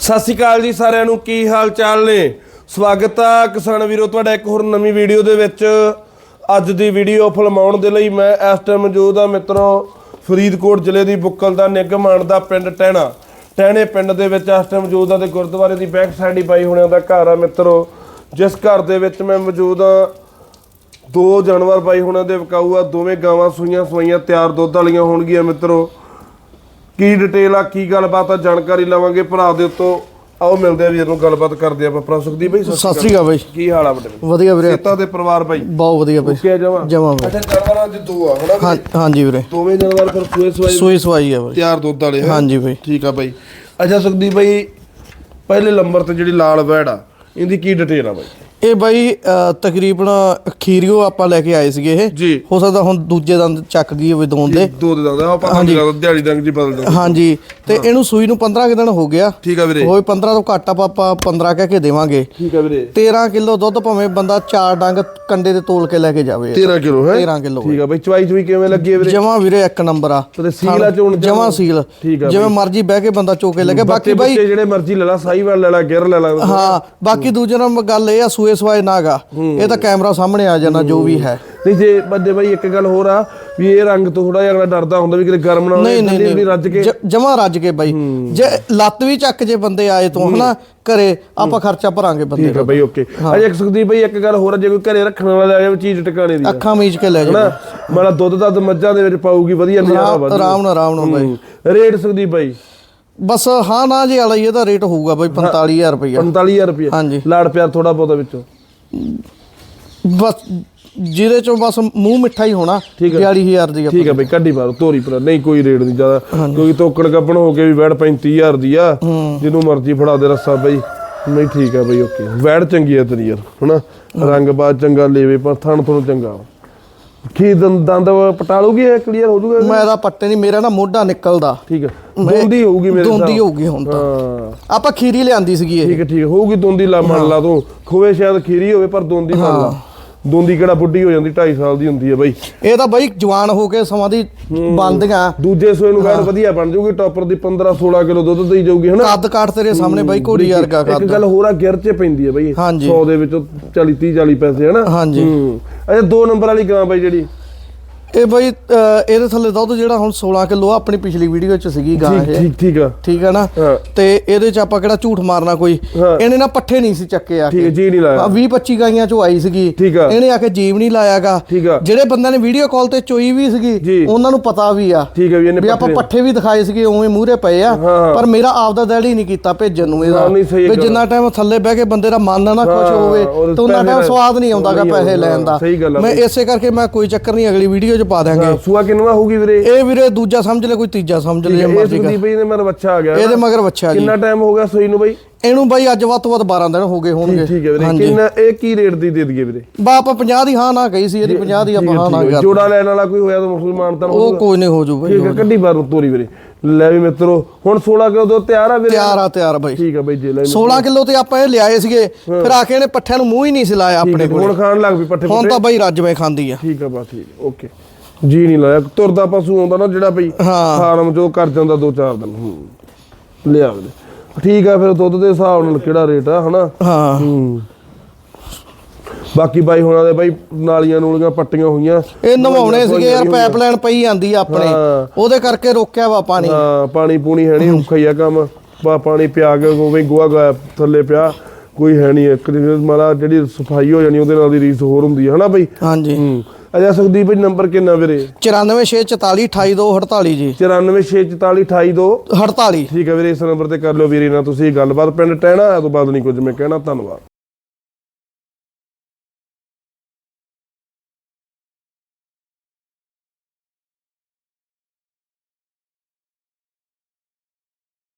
ਸਤਿ ਸ਼੍ਰੀ ਅਕਾਲ ਜੀ ਸਾਰਿਆਂ ਨੂੰ, ਕੀ ਹਾਲ ਚਾਲ ਨੇ? ਸਵਾਗਤ ਆ ਕਿਸਾਨ ਵੀਰੋ, ਤੁਹਾਡਾ ਇੱਕ ਹੋਰ ਨਵੀਂ ਵੀਡੀਓ ਦੇ ਵਿੱਚ। ਅੱਜ ਦੀ ਵੀਡੀਓ ਫਿਲਮਾਉਣ ਦੇ ਲਈ ਮੈਂ ਇਸ ਟਾਈਮ ਮੌਜੂਦ ਆ ਮਿੱਤਰੋ, ਫਰੀਦਕੋਟ ਜ਼ਿਲ੍ਹੇ ਦੀ ਬੁੱਕਲ ਦਾ ਨਿਗਮਾਨ ਦਾ ਪਿੰਡ ਟਹਿਣਾ ਟਹਿਣੇ ਪਿੰਡ ਦੇ ਵਿੱਚ ਇਸ ਟਾਈਮ ਮੌਜੂਦ ਆ ਤੇ ਗੁਰਦੁਆਰੇ ਦੀ ਬੈਕ ਸਾਈਡ ਹੀ ਬਾਈ ਹੋਣਿਆਂ ਦਾ ਘਰ ਆ ਮਿੱਤਰੋ। ਜਿਸ ਘਰ ਦੇ ਵਿੱਚ ਮੈਂ ਮੌਜੂਦ ਆ, ਦੋ ਜਾਨਵਰ ਬਾਈ ਹੁਣਾਂ ਦੇ ਵਿਕਾਊ ਆ, ਦੋਵੇਂ ਗਾਵਾਂ ਸੂਈਆਂ ਸਵਾਈਆਂ, ਤਿਆਰ ਦੁੱਧ ਵਾਲੀਆਂ ਹੋਣਗੀਆਂ ਮਿੱਤਰੋ। ਕੀ ਡਿਟੇਲ ਆ ਕੀ ਗੱਲਬਾਤ ਆ ਜਾਣਕਾਰੀ ਲਵਾਂਗੇ ਭਰਾ ਦੇ ਉੱਤੋਂ। ਆਓ ਮਿਲਦੇ ਆ ਵੀਰ ਨੂੰ ਗੱਲਬਾਤ ਕਰਦੇ ਆਪਾਂ। ਭਰਾ ਸੁਖਦੀਪ ਬਾਈ ਸਤਿ ਸ੍ਰੀ ਅਕਾਲ। ਬਾਈ। ਕੀ ਹਾਲ ਆ ਬੜੇ ਵਧੀਆ ਵੀਰੇ। ਸੇਤਾ ਦੇ ਪਰਿਵਾਰ ਬਾਈ? ਬਹੁਤ ਵਧੀਆ ਬਾਈ। ਕੀ ਜਮਾ? ਜਮਾਂ ਬਾਈ। ਅੱਛਾ ਜਾਨਵਰਾਂ ਦੇ ਦੋ ਆ ਹਨਾ ਹਾਂ ਹਾਂਜੀ ਵੀਰੇ। ਦੋਵੇਂ ਜਾਨਵਰ ਫਿਰ ਸੂਏ ਸਵਾਈ ਸੂਈ ਸਵਾਈ ਆ ਬਾਈ। ਤਿਆਰ ਦੁੱਧ ਵਾਲੇ? ਹਾਂਜੀ ਬਾਈ। ਠੀਕ ਆ ਬਾਈ। ਅੱਛਾ ਸੁਖਦੀਪ ਬਾਈ ਪਹਿਲੇ ਨੰਬਰ ਤੇ ਜਿਹੜੀ ਲਾਲ ਵੈੜ ਆ ਇਹਦੀ ਕੀ ਡਿਟੇਲ ਆ ਬਾਈ? ਇਹ ਬਾਈ ਤਕਰੀਬਨ ਖੀਰੀਓ ਆਪਾਂ ਲੈ ਕੇ ਆਏ ਸੀਗੇ ਇਹ। ਹੋ ਸਕਦਾ ਹੁਣ ਦੂਜੇ ਦੰਦ ਚੱਕ ਗਈ ਹੋਵੇ ਦੋਨ ਦੇ। ਦੋ ਦੇ ਦੰਦ ਆਪਾਂ ਹਾਂਜੀ। ਦਿਹਾੜੀ ਦੰਗ ਜੀ ਬਦਲ ਦਿੰਦੇ ਹਾਂਜੀ। ਤੇ ਇਹਨੂੰ ਸੂਈ ਨੂੰ 15 ਕੁ ਦਿਨ ਹੋ ਗਿਆ। ਠੀਕ ਆ ਵੀਰੇ। ਹੋਏ 15 ਤੋਂ ਘੱਟ ਆਪਾਂ ਆਪਾਂ 15 ਕਹਿ ਕੇ ਦੇਵਾਂਗੇ। ਠੀਕ ਆ ਵੀਰੇ। 13 ਕਿਲੋ ਦੁੱਧ ਭਾਵੇਂ ਬੰਦਾ ਚਾਰ ਡੰਗ ਕੰਡੇ ਤੇ ਤੋਲ ਕੇ ਲੈ ਕੇ ਜਾਵੇ। 13 ਕਿਲੋ ਹੈ? 13 ਕਿਲੋ। ਠੀਕ ਆ ਬਾਈ ਚਵਾਈ ਚੁਈ ਕਿਵੇਂ ਲੱਗੀ ਵੀਰੇ? ਜਮਾ ਵੀਰੇ ਇੱਕ ਨੰਬਰ ਆ। ਤੇ ਸੀਲ ਆ ਚੋਣ ਜਮਾ ਸੀਲ। ਜਿਵੇਂ ਮਰਜ਼ੀ ਬਹਿ ਕੇ ਬੰਦਾ ਚੋਕੇ ਲੈ ਕੇ ਬਾਕੀ ਬਾਈ ਜਿਹੜੇ ਮਰਜ਼ੀ ਲੈ ਲਾ ਸਾਈਵਾਲ ਲੈ ਲਾ ਗਿਰ ਲੈ ਲਾ। ਹਾਂ ਬਾਕੀ ਦੂਜੇ ਨੰਬਰ ਗੱਲ ਇਹ ਆ ਸੂਏ ਸਵਾਏ ਨਾਗਾ। ਇਹ ਤਾਂ ਕੈਮਰਾ ਸਾਹਮਣੇ ਆ ਜਾਣਾ ਜੋ ਵੀ ਹੈ। ਨਹੀਂ ਜੇ ਬੰਦੇ ਬਾਈ ਇੱਕ ਗੱਲ ਹੋਰ ਆ ਵੀ ਇਹ ਰੰਗ ਤੋਂ ਥੋੜਾ ਜਿਹਾ ਅਗਲਾ ਡਰਦਾ ਹੁੰਦਾ ਵੀ ਕਿਤੇ ਗਰਮ ਨਾ ਹੋਵੇ ਨਹੀਂ ਨਹੀਂ ਰੱਜ ਕੇ। ਜਮਾ ਰੱਜ ਕੇ ਬਾਈ। ਜੇ ਲੱਤ ਵੀ ਚੱਕ ਜੇ ਬੰਦੇ ਆਏ ਤੋਂ ਹਨਾ ਘਰੇ ਆਪਾਂ ਖਰਚਾ ਭਰਾਂਗੇ ਬੰਦੇ ਠੀਕ ਆ ਬਾਈ ਓਕੇ। ਅਜੇ ਇੱਕ ਸੁਖਦੀਪ ਬਾਈ ਇੱਕ ਗੱਲ ਹੋਰ ਜੇ ਕੋਈ ਘਰੇ ਰੱਖਣ ਵਾਲਾ ਆ ਜਾਵੇ ਚੀਜ਼ ਟਿਕਾਣੇ ਦੀ। ਅੱਖਾਂ ਮੀਚ ਕੇ ਲੈ ਜਾ ਹਨਾ ਮਾੜਾ ਦੁੱਧ ਦੱਧ ਮੱਝਾਂ ਦੇ ਵਿੱਚ ਪਾਊਗੀ ਵਧੀਆ ਨਜ਼ਾਰਾ ਵਾ ਆਰਾਮ ਨਾਲ ਆਰਾਮ ਨਾਲ ਬਾਈ। ਰੇਟ ਸੁਖਦੀਪ ਬਾਈ। ਬਸ ਹਾਂ ਨਾ ਜੇ ਵਾਲਾ ਹੀ ਇਹਦਾ ਰੇਟ ਹੋਊਗਾ ਬਾਈ 45000 ਰੁਪਇਆ 45000 ਰੁਪਏ ਹਾਂਜੀ। ਲਾੜ ਪਿਆਰ ਥੋੜਾ ਬਹੁਤਾ ਵਿੱਚੋਂ। ਬਸ ਜਿਹਦੇ ਚੋਂ ਬਸ ਮੂੰਹ ਮਿੱਠਾ ਹੀ ਹੋਣਾ ਠੀਕ ਹੈ। 42000 ਦੀ ਆ ਠੀਕ ਆ ਬਾਈ ਕੱਢੀ ਬਾਹਰ ਤੋਰੀ ਪਰ ਨਹੀਂ ਕੋਈ ਰੇਟ ਨਹੀਂ ਜ਼ਿਆਦਾ। ਕਿਉਂਕਿ ਤੋਕੜ ਕੱਪਣ ਹੋ ਕੇ ਵੀ ਵੈੜ 35000 ਦੀ ਆ। ਜਿਹਨੂੰ ਮਰਜ਼ੀ ਫੜਾ ਦੇ ਰੱਸਾ ਬਾਈ। ਨਹੀਂ ਠੀਕ ਆ ਬਾਈ ਓਕੇ। ਵੈੜ ਚੰਗੀ ਆ ਤੇਰੀ ਯਾਰ ਹਨਾ? ਰੰਗ ਬਾਦ ਚੰਗਾ ਲੇਵੇ ਪਰ ਥਣ ਤੋਂ ਚੰਗਾ। ਵਾ। ਕੀ ਦੰਦ ਦੰਦ ਪਟਾਲੂਗੀ ਇਹ ਕਲੀਅਰ ਹੋ ਜੂਗਾ ਮੈਂ ਇਹਦਾ ਪੱਟੇ ਨਹੀਂ ਮੇਰਾ ਨਾ ਮੋਢਾ ਨਿਕਲਦਾ। ਠੀਕ ਆ ਦੋਂਦੀ ਹੋਊਗੀ ਮੇਰੇ ਹਿਸਾਬ ਦੋਂਦੀ ਹੋਊਗੀ ਹੁਣ ਤਾਂ। ਹਾਂ। ਆਪਾਂ ਖੀਰੀ ਲਿਆਂਦੀ ਸੀਗੀ ਇਹ। ਠੀਕ ਹੈ ਠੀਕ ਹੈ। ਹੋਊਗੀ ਦੋਂਦੀ ਲਾ ਮੰਨ ਲਾ ਤੂੰ। ਖੋਵੇ ਸ਼ਾਇਦ ਖੀਰੀ ਹੋਵੇ ਪਰ ਦੋਂਦੀ ਮੰਨ ਲਾ। ਦੋਂਦੀ ਕਿਹੜਾ ਬੁੱਢੀ ਹੋ ਜਾਂਦੀ 2.5 ਸਾਲ ਦੀ ਹੁੰਦੀ ਹੈ ਬਾਈ। ਇਹ ਤਾਂ ਬਾਈ ਜਵਾਨ ਹੋ ਕੇ ਸਮਾਂ ਦੀ ਬੰਦੀਆਂ ਦੂਜੇ ਸੂਏ ਨੂੰ ਵੈੜ ਵਧੀਆ ਬਣ ਜਾਊਗੀ ਟੌਪਰ ਦੀ 15 16 ਕਿਲੋ ਦੁੱਧ ਦੇਈ ਜਾਊਗੀ ਹਨਾ? ਕੱਦ ਕਾਟ ਤੇਰੇ ਸਾਹਮਣੇ ਬਾਈ ਘੋੜੀ ਵਰਗਾ ਇੱਕ ਕੱਦ। ਗੱਲ ਹੋਰ ਆ ਗਿਰ ਚ ਪੈਂਦੀ ਹੈ ਬਾਈ। ਹਾਂਜੀ। 100 ਦੇ ਵਿੱਚੋਂ 40 30 40 ਪੈਸੇ ਹਨਾ? ਹਾਂਜੀ। ਅੱਛਾ ਦੋ ਨੰਬਰ ਵਾਲੀ ਗਾਂ ਬਾਈ ਜਿਹੜੀ। ਇਹ ਬਾਈ ਇਹਦੇ ਥੱਲੇ ਦੁੱਧ ਜਿਹੜਾ ਹੁਣ 16 ਕਿਲੋ ਆਪਣੀ ਪਿਛਲੀ ਵੀਡੀਓ 'ਚ ਸੀਗੀ ਗਾਂ ਠੀਕ ਇਹ। ਠੀਕ ਠੀਕ ਆ। ਠੀਕ ਹੈ ਨਾ? ਤੇ ਇਹਦੇ 'ਚ ਆਪਾਂ ਕਿਹੜਾ ਝੂਠ ਮਾਰਨਾ ਕੋਈ। ਇਹਨੇ ਨਾ ਪੱਠੇ ਨਹੀਂ ਸੀ ਚੱਕੇ ਆ ਠੀਕ ਜੀ ਨਹੀਂ ਲਾਇਆ। 20 25 ਗਾਈਆਂ 'ਚੋਂ ਆਈ ਸੀਗੀ। ਆ। ਇਹਨੇ ਆ ਕੇ ਜੀਵ ਨਹੀਂ ਲਾਇਆਗਾ ਆ। ਜਿਹੜੇ ਬੰਦਿਆਂ ਨੇ ਵੀਡੀਓ ਕਾਲ ਤੇ ਚੋਈ ਵੀ ਸੀਗੀ। ਉਹਨਾਂ ਨੂੰ ਪਤਾ ਵੀ ਆ ਠੀਕ ਹੈ ਵੀ ਇਹਨੇ ਵੀ ਆਪਾਂ ਪੱਠੇ- ਵੀ ਦਿਖਾਏ ਸੀਗੇ ਉਵੇਂ ਮੂਹਰੇ ਪਏ ਆ। ਪਰ ਮੇਰਾ ਆਪਦਾ ਦਿਲ ਹੀ ਨਹੀਂ ਕੀਤਾ ਭੇਜਣ ਨੂੰ ਇਹਦਾ। ਵੀ ਜਿੰਨਾ ਟਾਈਮ ਥੱਲੇ ਬਹਿ ਕੇ ਬੰਦੇ ਦਾ ਮਨ ਨਾ ਖੁਸ਼ ਹੋਵੇ ਤੇ ਉਹਨਾਂ ਟਾਈਮ ਦਾ- ਸਵਾਦ ਨਹੀਂ ਆਉਂਦਾਗਾ ਪੈਸੇ ਲੈਣ ਦਾ। ਆ ਮੈਂ ਇਸੇ ਕਰਕੇ ਮੈਂ ਕੋਈ ਚੱਕਰ ਨਹੀਂ ਅਗਲੀ ਵੀਡੀਓ 'ਚ ਪਾ ਦਾਂਗੇ ਸੂਆ ਕਿੰਨਵਾ ਹੋਊਗੀ ਵੀਰੇ? ਇਹ ਵੀਰੇ ਦੂਜਾ ਸਮਝ ਲੈ ਕੋਈ ਤੀਜਾ ਸਮਝ ਲੈ ਮਰਜ਼ੀ ਬਾਈ ਨੇ ਮੇਰਾ ਬੱਚਾ ਆ ਗਿਆ ਇਹਦੇ? ਮਗਰ ਬੱਚਾ ਜੀ। ਕਿੰਨਾ ਟਾਈਮ ਹੋ ਗਿਆ ਸੂਈ ਨੂੰ ਬਾਈ? ਇਹਨੂੰ ਬਾਈ ਅੱਜ ਵੱਧ ਤੋਂ ਵੱਧ 12 ਦਿਨ ਹੋ ਗਏ ਹੋਣਗੇ। ਠੀਕ ਹੈ ਵੀਰੇ। ਕਿੰਨਾ ਇਹ ਕੀ ਰੇਟ ਦੀ ਦੇ ਦਈਏ ਵੀਰੇ? ਬਾ ਆਪਾਂ 50 ਦੀ ਹਾਂ ਨਾ ਕਹੀ ਸੀ ਇਹਦੀ 50 ਦੀ ਆਪਾਂ ਹਾਂ ਨਾ ਕਰ ਜੋੜਾ ਲੈਣ ਵਾਲਾ ਕੋਈ ਹੋਇਆ ਤਾਂ ਮੁਸਲਮਾਨ ਤਾਂ ਉਹ ਕੋਈ ਨਹੀਂ ਹੋ ਜੂ ਬਾਈ ਠੀਕ ਹੈ ਕੱਢੀ ਬਾਹਰ ਨੂੰ ਤੋਰੀ ਵੀਰੇ। ਲੈ ਵੀ ਮਿੱਤਰੋ ਹੁਣ 16 ਕਿਲੋ ਦੁੱਧ ਤਿਆਰ ਆ ਵੀਰੇ? ਤਿਆਰ ਆ ਤਿਆਰ ਬਾਈ। ਠੀਕ ਆ ਬਾਈ ਜੇ ਲੈ 16 ਕਿਲੋ ਤੇ ਆਪਾਂ ਇਹ ਲਿਆਏ ਸੀਗੇ ਫਿਰ ਆ ਕੇ ਇਹਨੇ ਪੱਠਿਆਂ ਨੂੰ ਮੂੰਹ ਹੀ ਨਹੀਂ ਸੀ ਲਾਇਆ ਆਪਣੇ ਕੋਲ। ਹੁਣ ਖਾਣ ਲੱਗ ਵੀ ਪੱਠੇ ਹੁਣ ਤਾਂ ਬਾਈ ਰੱਜਵੇਂ ਖਾਂਦੀ ਆ। ਠੀਕ ਆ ਬਾ ਠੀਕ ਓਕੇ। ਜੀ ਨਹੀਂ ਲਾਇਆ ਤੁਰਦਾ ਪਸ਼ੂ ਆਉਂਦਾ ਨਾ ਜਿਹੜਾ ਬਈ। ਫਾਰਮ ਚੋਂ ਕਰ ਜਾਂਦਾ ਦੋ ਚਾਰ ਦਿਨ। ਹੂੰ। ਲਿਆ ਵੀਰੇ। ਠੀਕ ਆ ਫਿਰ ਦੁੱਧ ਦੇ ਹਿਸਾਬ ਨਾਲ ਕਿਹੜਾ ਰੇਟ ਆ ਹਨਾ? ਹਾਂ। ਹੂੰ। ਬਾਕੀ ਬਾਈ ਹੁਣਾਂ ਦੇ ਬਾਈ ਨਾਲੀਆਂ ਨੂਲੀਆਂ ਪੱਟੀਆਂ ਹੋਈਆਂ। ਇਹ ਨਵਾਉਣੇ ਸੀਗੇ ਯਾਰ ਪਾਈਪਲਾਈਨ ਪਈ ਜਾਂਦੀ ਆ ਆਪਣੇ। ਉਹਦੇ ਕਰਕੇ ਰੋਕਿਆ ਵਾ ਪਾਣੀ। ਹਾਂ ਪਾਣੀ ਪੂਣੀ ਹੈ ਨਹੀਂ ਔਖਾ ਹੀ ਆ ਕੰਮ। ਪਾਣੀ ਪਿਆ ਕੇ ਹੋਵੇ ਗੋਆ ਥੱਲੇ ਪਿਆ ਕੋਈ ਹੈ ਨਹੀਂ ਇੱਕ ਦਿਨ। ਮਾਲਾ ਜਿਹੜੀ ਸਫ਼ਾਈ ਹੋ ਜਾਣੀ ਉਹਦੇ ਨਾਲ ਦੀ ਰੀਸ ਹੋਰ ਹੁੰਦੀ ਹੈ ਹਨਾ ਬਈ? ਹਾਂਜੀ। ਅਜਾ ਸੁਖਦੀਪ ਬਈ ਨੰਬਰ ਕਿੰਨਾ ਵੀਰੇ? 9464 28248 ਜੀ। 94644282 48 ਠੀਕ ਹੈ ਵੀਰੇ ਇਸ ਨੰਬਰ ਤੇ ਕਰ ਲਿਓ ਵੀਰੇ ਨਾਲ ਤੁਸੀਂ ਗੱਲਬਾਤ। ਪਿੰਡ ਟਹਿਣਾ ਤੋਂ ਬਾਅਦ ਨਹੀਂ ਕੁਝ ਮੈਂ ਕਹਿਣਾ ਧੰਨਵਾਦ।